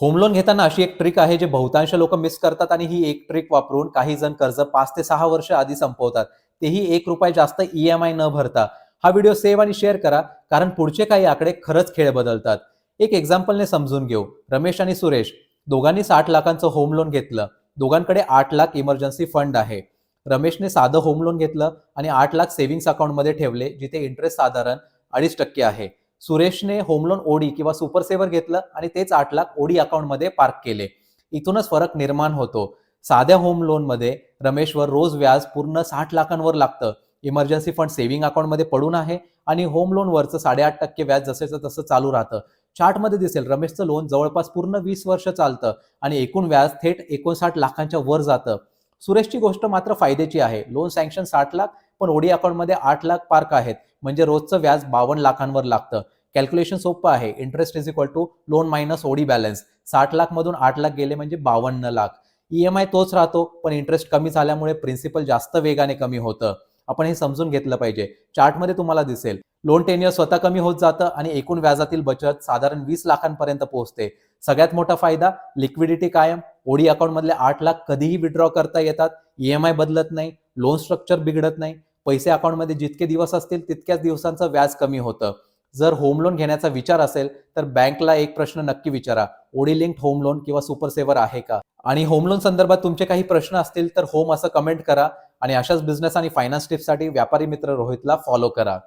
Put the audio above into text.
Home loan घेताना अशी एक ट्रिक आहे जे बहुतांश लोक मिस करतात आणि ही एक ट्रिक वापरून काही जण कर्ज पाच ते सहा वर्ष आधी संपवतात. तेही एक रुपये जास्त ई एम आय न भरता. हा व्हिडिओ सेव्ह आणि शेअर करा कारण पुढचे काही आकडे खरंच खेळ बदलतात. एक एक्झाम्पलने समजून घेऊ. रमेश आणि सुरेश दोघांनी साठ लाखांचं होम लोन घेतलं. दोघांकडे आठ लाख इमर्जन्सी फंड आहे. रमेशने साधं होम लोन घेतलं आणि आठ लाख सेव्हिंग्स अकाउंटमध्ये ठेवले जिथे इंटरेस्ट साधारण अडीच टक्के आहे. सुरेशने होम लोन ओडी किंवा सुपर सेव्हर घेतलं आणि तेच आठ लाख ओडी अकाउंटमध्ये पार्क केले. इथूनच फरक निर्माण होतो. साध्या होम लोनमध्ये रमेशवर रोज व्याज पूर्ण साठ लाखांवर लागतं. इमर्जन्सी फंड सेव्हिंग अकाउंटमध्ये पडून आहे आणि होम लोनवरचं साडेआठ टक्के व्याज जसेचं तसं चालू राहतं. चार्टमध्ये दिसेल रमेशचं लोन जवळपास पूर्ण वीस वर्ष चालतं आणि एकूण व्याज थेट एकोणसाठ लाखांच्या वर जातं. सुरेशची गोष्ट मात्र फायद्याची आहे. लोन सँक्शन साठ लाख पण ओडी अकाउंटमध्ये आठ लाख पार्क आहेत. म्हणजे रोजचं व्याज बावन्न लाखांवर लागतं. कॅल्क्युलेशन सोपं आहे. Interest is equal to loan minus OD balance साठ लाख मधून आठ लाख गेले म्हणजे बावन्न लाख. ई एम आय तोच राहतो पण इंटरेस्ट कमी झाल्यामुळे प्रिन्सिपल जास्त वेगाने कमी होतं. आपण हे समजून घेतलं पाहिजे. चार्टमध्ये तुम्हाला दिसेल. लोन टेन्युअर स्वतः कमी होत जातं आणि एकूण व्याजातील बचत साधारण वीस लाखांपर्यंत पोहोचते. सगळ्यात मोठा फायदा लिक्विडिटी कायम. ओडी अकाउंट मधले आठ लाख कधीही विड्रॉ करता येतात. ईएमआय बदलत नाही. लोन स्ट्रक्चर बिघडत नाही. पैसे अकाउंटमध्ये जितके दिवस असतील तितक्याच दिवसांचं व्याज कमी होतं. जर होम लोन घेण्याचा विचार असेल तर बँकला एक प्रश्न नक्की विचारा. ओडी लिंक्ड होम लोन किंवा सुपर सेवर आहे का? आणि होम लोन संदर्भात तुमचे काही प्रश्न असतील तर होम असं कमेंट करा. आणि अशाच बिझनेस आणि फायनान्स टिप्ससाठी व्यापारी मित्र रोहितला फॉलो करा.